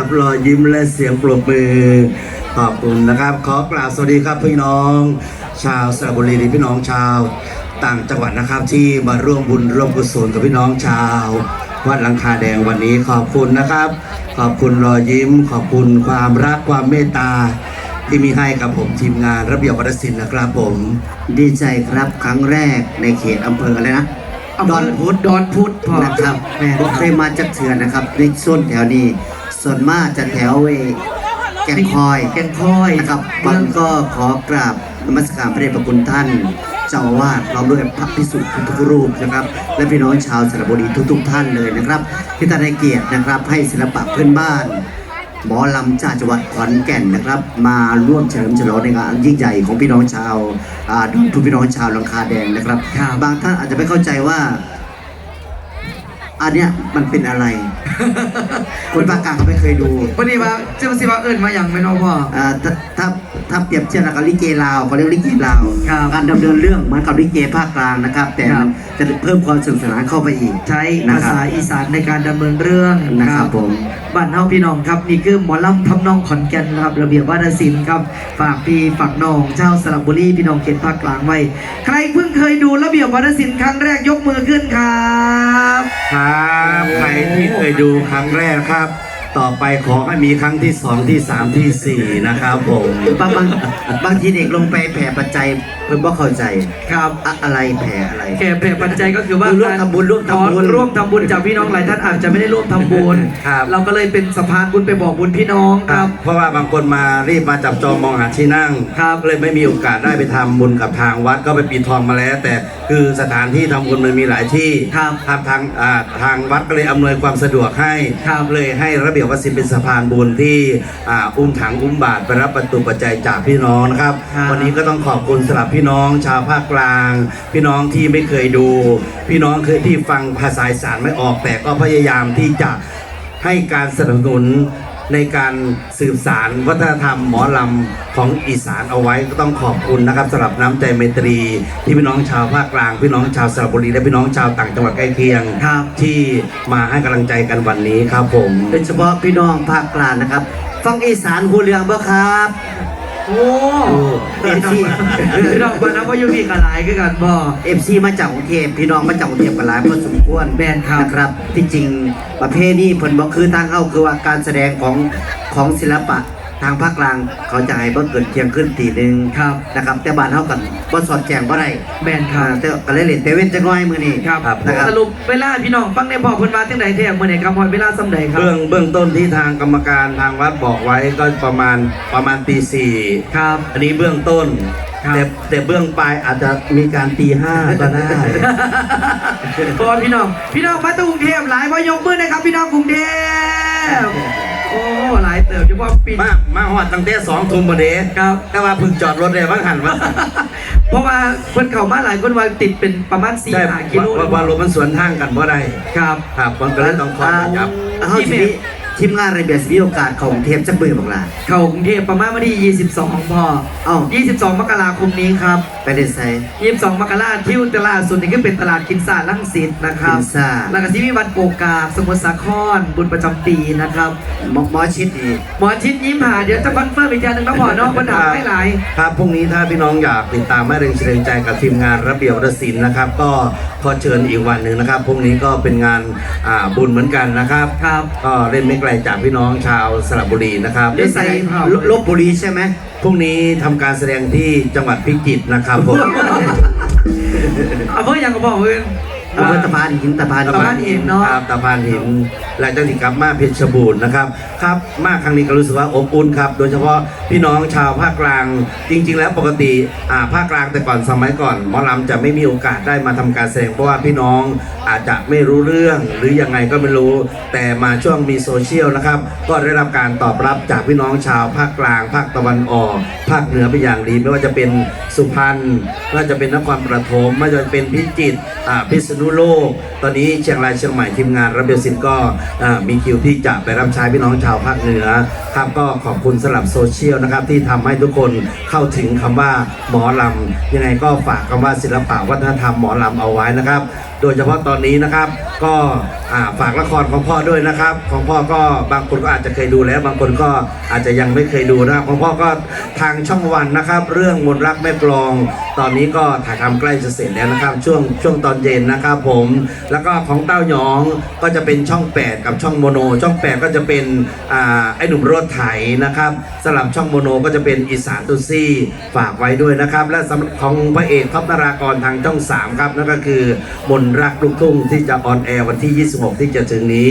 กับรอยยิ้มและเสียงปรบมือขอบคุณนะครับ ขอกราบสวัสดีครับพี่น้อง ชาวสระบุรีหรือพี่น้องชาว ต่างจังหวัดนะครับ ที่มาร่วมบุญร่วมกุศลกับพี่น้องชาววัดหลังคาแดงวันนี้ขอบคุณนะครับ ขอบคุณรอยยิ้ม ขอบคุณความรักความเมตตาที่มีให้กับผมทีมงานระเบียบวัฒนศิลป์นะครับผม ดีใจครับครั้งแรกในเขตอำเภออะไรนะดอนพุธดอนพุธพอนะครับแม่นผมเคยมาจากเถื่อนนะครับในส่วนแถวนี้ ส่วนมากจะแถวเอแกงคอยแกงคอยนะครับบังก็ขอกราบนมัสการพระเดชพระคุณท่าน เจ้าอาวาสพร้อมด้วยพระภิกษุทุกๆรูปนะครับ และพี่น้องชาวสระบุรีทุกๆท่านเลยนะครับที่ท่านให้เกียรตินะครับ ให้ศิลปะพื้นบ้านหมอลำจากจังหวัดขอนแก่นนะครับ มาร่วมเฉลิมฉลองในงานอันยิ่งใหญ่ของพี่น้องชาวอ่าทุกพี่น้องชาวลังคาแดงนะครับ บางท่านอาจจะไม่เข้าใจว่า อันเนี้ยมันเป็นอะไร คนภาคกลางเขาไม่เคยดูวันนี้ว่าเจ้าสิว่าเอิญมาอย่างไม่นอพ่ออ่าถ้าถ้า ถ้าเปรียบเทียบกับลิเกลาวเขาเรียกลิเกลาวครับการดำเนินเรื่องเหมือนกับลิเกภาคกลางนะครับ แต่ครับจะเพิ่มความสนุกสนานเข้าไปอีก ใช้นะภาครับษาอีสานในการดำเนินเรื่องนะครับผมบ้านเฮาพี่น้องครับนี่คือหมอลำทำนองขอนแก่นนะครับระเบียบวัฒนศิลป์ครับฝากพี่ฝากน้องเจ้าสระบุรีพี่น้องเขตภาคกลางไว้ ใครเพิ่งเคยดูระเบียบวัฒนศิลป์ครั้งแรกยกมือขึ้นครับ ครับ ใครที่เคยดูครั้งแรกครับ ต่อไปขอให้มีครั้งที่สองที่สามที่สี่นะครับผมบางบางบางทีเด็กลงไปแผ่ปัจจัยเพิ่นบ่เข้าใจครับอะอะไรแผ่อะไรแก่แผ่ปัจจัยก็คือว่าร่วมทำบุญร่วมทำบุญอ๋อร่วมทำบุญจากพี่น้องหลายท่านอาจจะไม่ได้ร่วมทำบุญครับ เราก็เลยเป็นสะพานบุญไปบอกบุญพี่น้องครับ เพราะว่าบางคนมารีบมาจับจองมองหาที่นั่งครับเลยไม่มีโอกาสได้ไปทำบุญกับทางวัดก็ไปปีทองมาแล้ว แต่คือสถานที่ทำบุญมันมีหลายที่ครับครับทางอ่าทางวัดก็เลยอำนวยความสะดวกให้ครับ เลยให้ระเบียบวัดศิลป์เป็นสะพานบุญที่อ่าอุ้มถังอุ้มบาตรไปรับประตูปัจจัยจากพี่น้องนะครับครับ วันนี้ก็ต้องขอบคุณสำหรับพี่น้องชาวภาคกลาง พี่น้องที่ไม่เคยดู พี่น้องเคยที่ฟังภาษาอีสานไม่ออกแต่ก็พยายามที่จะให้การสนับสนุน ในการสืบสารวัฒนธรรมหมอลำของอีสานเอาไว้ก็ต้องขอบคุณนะครับสำหรับน้ำใจไมตรี ที่พี่น้องชาวภาคกลาง พี่น้องชาวสระบุรีและพี่น้องชาวต่างจังหวัดใกล้เคียงครับที่มาให้กำลังใจกันวันนี้ครับผม โดยเฉพาะพี่น้องภาคกลางนะครับ ฟังอีสานหูเรืองบ่ครับ โอ้เอฟซีพี่น้องบ้านน้ำพ่อยูพี่กันหลายคือกันบ่เอฟซีมาจากกรุงเทพพี่น้องมาจากกรุงเทพกันหลายพอสมควรแม่นครับนะครับ ที่จริงประเภทนี้เพิ่นบอกคือทางเข้าคือว่าการแสดงของของศิลปะ ทางภาคกลางเขาจะให้บ่เกิดเที่ยงขึ้นตีหนึ่งครับนะครับ แต่บ้านเฮากันบ่สอดแจงบ่ได้แม่นคอ่ารับแต่ก็เลยเล่นแต่เว้นจักหน่อยมื้อนี้ครับนะครับ สรุปเวลาพี่น้องฟังในพ่อเพิ่นมาจังไดแท้มื้อนี้ครับพอเวลาสำใดครับ เบื้องเบื้องต้นที่ทางกรรมการทางวัดบอกไว้ก็ประมาณประมาณตีสี่ครับ อันนี้เบื้องต้น ครับ แต่แต่เบื้องปลายอาจจะมีการตีห้าก็ได้เพราะว่าพี่น้อง พี่น้องมาจากกรุงเทพหลายพอยกมือนะครับ พี่น้องกรุงเทพ โอ้หลายเติบเฉพาะปีมา มาหอดตั้งแต่สองทุ่มมาเดชครับ แต่ว่าเพึ่งจอดรถเลยว่างหันว่าเพราะว่าคนเข้ามาหลายคนว่าติดเป็นประมาณ4ใช่5กิโลว่าว่ารถมันสวนทางกันบ่ได้ครับ ครับมันก็เลยต้องขอครับอ่าเฮาสิมี ทีมงานระเบียบสิมีโอกาสเข้ากรุงเทพจักมื้อบักล่ะเข้ากรุงเทพประมาณวันที่ 22พ่อเอ้า22 มกราคมนี้ครับ ไปได้ไส22 มกราที่ตลาดสุดนี่ก็เป็นตลาดกินซ่าลังสิตนะครับกินซ่า แล้วก็ที่มีวัดโกกาสมุทรสาครบุญประจำปีนะครับหมอหมอชิดอีกหมอชิดยิ้มหาเดี๋ยวจะคอนเฟิร์มอีกอย่างหนึ่งนะพ่อเนาะปัญหาไม่หลาย ครับพรุ่งนี้ถ้าพี่น้องอยากติดตามแม่เริงเฉลิมใจกับทีมงานระเบียบวัฒนศิลป์นะครับ ก็ขอเชิญอีกวันหนึ่งนะครับพรุ่งนี้ก็เป็นงานอ่าบุญเหมือนกันนะครับครับ ก็เล่นไม่ไกลจากพี่น้องชาวสระบุรีนะครับเดี๋ยวใส่ลลบบุรีใช่ไหมพรุ่งนี้ทำการแสดงที่จังหวัดพิจิตรนะครับผมเอาเพื่อยังก็บอกเพื่อน อำเภอตะพานหินตะพานตะพานหินเนาะครับตะพานหินและจังสิกลับมาเพชรบูรณ์นะครับครับมาครั้งนี้ก็รู้สึกว่าอบอุ่นครับ โดยเฉพาะพี่น้องชาวภาคกลาง จริง ๆ แล้วปกติอ่าภาคกลางแต่ก่อนสมัยก่อนหมอลำจะไม่มีโอกาสได้มาทำการแสดงเพราะว่าพี่น้องอาจจะไม่รู้เรื่องหรือยังไงก็ไม่รู้ แต่มาช่วงมีโซเชียลนะครับ ก็ได้รับการตอบรับจากพี่น้องชาวภาคกลาง ภาคตะวันออก ภาคเหนือเป็นอย่างดีไม่ว่าจะเป็นสุพรรณไม่ว่าจะเป็นนครปฐมไม่ว่าจะเป็นพิจิตรอ่าพิษณุโลก ตอนนี้เชียงรายเชียงใหม่ทีมงานระเบียบศิลป์ก็มีคิวที่จะไปรับใช้พี่น้องชาวภาคเหนือครับก็ขอบคุณสลับโซเชียลนะครับที่ทำให้ทุกคนเข้าถึงคำว่าหมอลำยังไงก็ฝากคำว่าศิลปะวัฒนธรรมหมอลำเอาไว้นะครับ โดยเฉพาะตอนนี้นะครับ ก็ฝากละครของพ่อด้วยนะครับ ของพ่อก็บางคนก็อาจจะเคยดูแล้ว บางคนก็อาจจะยังไม่เคยดูนะครับของพ่อก็ทางช่องวันนะครับ เรื่องมนต์รักแม่กลอง ตอนนี้ก็ถ่ายทำใกล้จะเสร็จแล้วนะครับ ช่วงช่วงตอนเย็นนะครับ ผม แล้วก็ของเต้าหยองก็จะเป็นช่อง 8 กับช่องโมโน ช่อง 8 ก็จะเป็นไอ้หนุ่มรถไถนะครับสลับช่องโมโนก็จะเป็นอีสานตุซี่ฝากไว้ด้วยนะครับ และสำหรับของพระเอกท็อปนารากรทางช่อง3ครับนั่นก็คือมนรักลูกทุ่งที่จะออนแอร์วันที่ 26 ที่จะถึงนี้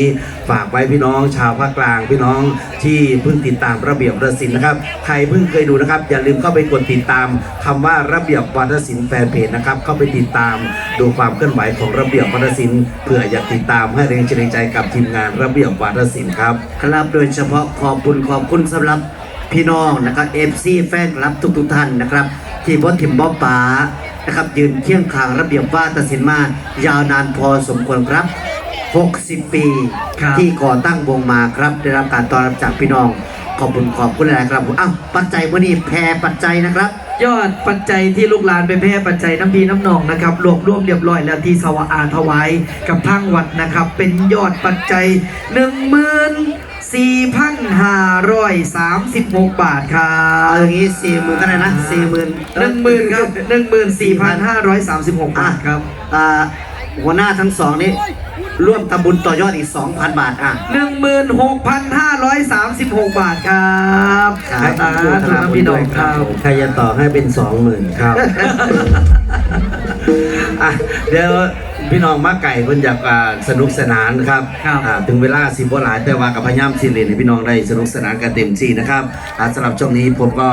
ฝากไว้พี่น้องชาวภาคกลางพี่น้องที่เพิ่งติดตามระเบียบวัฒนศิลป์นะครับ ใครเพิ่งเคยดูนะครับ อย่าลืมเข้าไปกดติดตามคำว่าระเบียบวัฒนศิลป์แฟนเพจนะครับเข้าไปติดตามดูความเคลื่อนไหวของระเบียบวัฒนศิลป์เพื่ออยากติดตามให้แรงเชียร์แรงใจกับทีมงานระเบียบวัฒนศิลป์ครับครับโดยเฉพาะขอบคุณขอบคุณสำหรับพี่น้องนะครับเอฟซีแฟนคลับทุกๆท่านนะครับ ที่บอถิ่มบอป๋า นะครับยืนเคียงข้างระเบียบว่าตัดสินมายาวนานพอสมควรครับ 60 ปีครับ ที่ก่อตั้งวงมาครับ ได้รับการต้อนรับจากพี่น้อง ขอบคุณขอบคุณหลายๆครับผมอ้าวปัจจัยวันนี้แพรปัจจัยนะครับ ยอดปัจจัยที่ลูกหลานไปแพร่ปัจจัยน้ำพีน้ำนองนะครับรวบรวมเรียบร้อยแล้วที่สวาอาถวายกับทางวัดนะครับ เป็นยอดปัจจัย 14,536 บาทครัเอาบอย่างนี้สี่หมื่นก็ได้นะสี่หมื่นหนึ่งหมื่นครับหนึ่งหมื่นสี่พันห้าร้อยสามสิบหกบาทครับอ่าหัวหน้าทั้งสองนี้ร่วมทำบุญต่อยอดอีก 2,000 บาทอะ หนึ่งหมื่นหกพันห้าร้อยสามสิบหกบาทครับครับสาธุนะพี่น้องครับ ใครจะต่อให้เป็นสองหมื่นครับ อะเดี๋ยวพี่น้องมาไก่เพิ่นอยากอ่าสนุกสนานครับครับ อ่าถึงเวลาสิบ่หลายแต่ว่ากับพยายามสิเรียนให้พี่น้องได้สนุกสนานกันเต็มที่นะครับอ่าสำหรับช่วงนี้ผมก็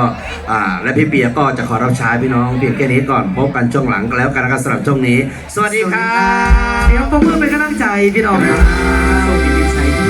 อ่าและพี่เปียก็จะขอรับใช้พี่น้องเพียงแค่นี้ก่อนพบกันช่วงหลังก็แล้วกันนะครับสำหรับช่วงนี้ สวัสดีครับ เดี๋ยวปรบมือเป็นกำลังใจพี่น้องครับโชคดีมีชัยทุก